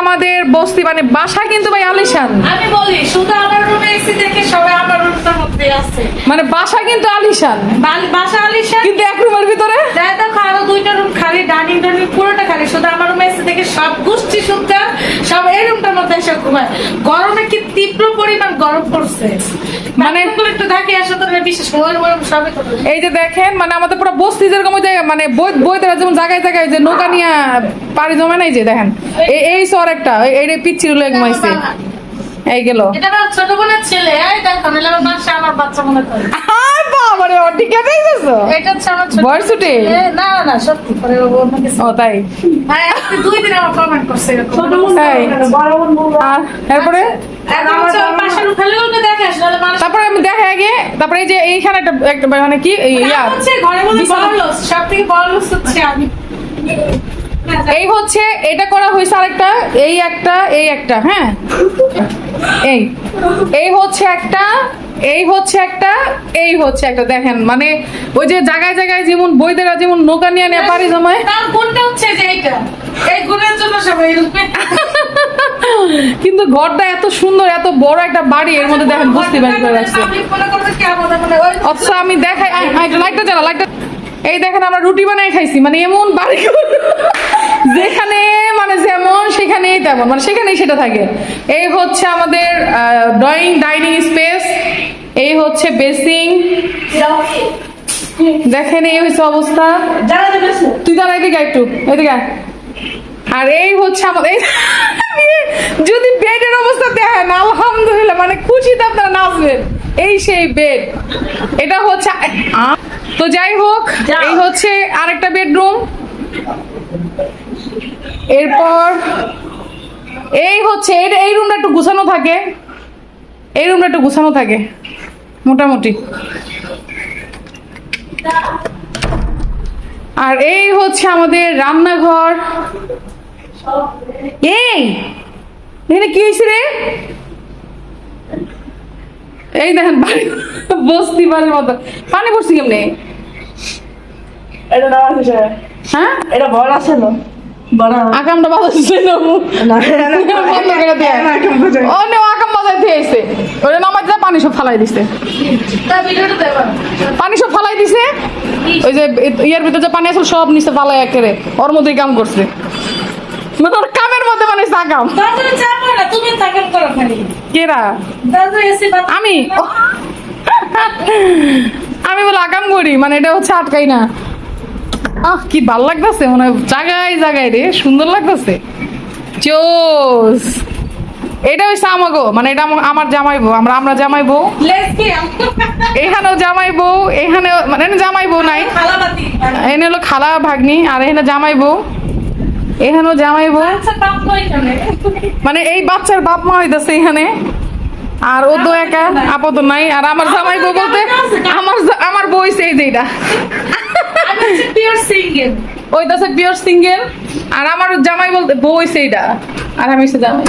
আমাদের বস্তি মানে বাসা কিন্তু ভাই আলিশান। আমি বলি শুধু আমার রুমে এসে দেখে সবাই আমার রুমটার মধ্যে আছে। মানে বাসা কিন্তু আলিশান। বাসা আলিশান? কিন্তু এক রুমের ভিতরে? দেখো আরও দুইটা রুম খালি ডাইনিং ডাইনিং পুরোটা খালি। শুধু আমার রুমে এসে দেখে সব গোষ্ঠী সুদ্ধা সব এই রুমটার মধ্যে এসে ঘুমায়। গরমে কি তীব্র পরিমাণ গরম পড়ছে? মানে মানে- একটু ঢাকে আসো তো বিশেষ করে ওই ওই সবে তো এই যে দেখেন মানে আমাদের পুরো বস্তি যেরকম ওই মানে বই বইতে যেমন জায়গায় জায়গায় যে নৌকা নিয়ে পাড়ি জমে নাই যে দেখেন। এই- সর একটা এই- পিচ্ছি ঘুমাইছে। এই গেল। এটা ছোট বোনের ছেলে এই দেখো আমার বাসা আমার বাচ্চা মনে করে। আর বাবারে ও ঠিক আছে এটা হচ্ছে আমার উঠে? না না না সত্যি করে ও অন্য কিছু। ও তাই? হ্যাঁ দুই দিন আমার কমেন্ট করছে এরকম। আর ওর ওকে দেখে আসলে নাহলে মানুষ তারপরে আমি দেখে আগে তারপরে এই যে এইখানে একটা একটা মানে কি? ইয়া বড় হচ্ছে আমি এই হচ্ছে এটা করা হয়েছে আরেকটা এই একটা এই একটা হ্যাঁ? এই। এই হচ্ছে একটা এই হচ্ছে একটা এই হচ্ছে একটা দেখেন মানে ওই যে জায়গায় জায়গায় যেমন বইদেরা যেমন নৌকা নিয়ে নিয়ে পারি জমায়। তার কোনটা হচ্ছে যে এইটা? এই গুণের জন্য সবাই কিন্তু ঘরটা এত সুন্দর এত বড় একটা বাড়ি এর মধ্যে দেখেন বুঝতে পারি করে রাখছে অথচ আমি দেখাই লাইটটা জ্বালা লাইটটা এই দেখেন আমরা রুটি বানাই খাইছি মানে এমন বাড়ি যেখানে মানে যেমন সেখানেই তেমন মানে সেখানেই সেটা থাকে। এই হচ্ছে আমাদের ড্রয়িং ডাইনিং স্পেস এই হচ্ছে বেসিং। দেখেন এই হচ্ছে অবস্থা। তুই দাঁড়া এদিকে একটু এদিকে। আর এই হচ্ছে আমাদের যদি বেডের অবস্থা দেখেন আলহামদুলিল্লাহ মানে খুশিতে আপনারা নাচবেন। এই সেই বেড। এটা হচ্ছে তো যাই হোক। এই হচ্ছে আরেকটা বেডরুম। এরপর এই হচ্ছে এই রুমটা একটু গুছানো থাকে। এই রুমটা একটু গুছানো থাকে। মোটামুটি আর এই হচ্ছে আমাদের রান্নাঘর এই এখানে কি হয়েছে রে এই দেখেন বাড়ি বস্তি বাড়ির মতো পানি পড়ছি কেমনে এটা নেওয়া হয়েছে হ্যাঁ এটা বড় আছে আকামটা ও নে আকাম বাজাইতে আইছে ওরে নামাজ যা পানি সব ফালাই দিছে। পানি সব ফালাই দিছে? ওই যে ইয়ার ভিতরে যে পানি আসল সব নিচে ফালাই একেরে ওর মধ্যেই কাম করছে। মানে কামের মধ্যে মানে করো? আমি? আমি বলে আকাম করি। মানে এটা হচ্ছে আটকাই না। আহ, কি ভালো লাগতেছে মানে জায়গায় জায়গায় রে, সুন্দর লাগতেছে। চোস এটা হচ্ছে আমাগো মানে এটা আমার জামাই জামাইবো আমরা আমরা জামাইবো লেস কি জামাই বউ এখানেও মানে জামাই বউ নাই। এখানে হলো খালা ভাগ্নি আর এখানে জামাইবো এখানেও জামাইবো আচ্ছা বাপ তো এখানে। মানে এই বাচ্চার বাপ মা হইতেছে এখানে। আর ও তো একা আপাতত নাই। আর আমার জামাই বউ বলতে আমার আমার বই সেই যেটা পিওর সিঙ্গেল ওই দাসে পিওর সিঙ্গেল আর আমার জামাই বলতে বই সেইটা আর আমি সে জামাই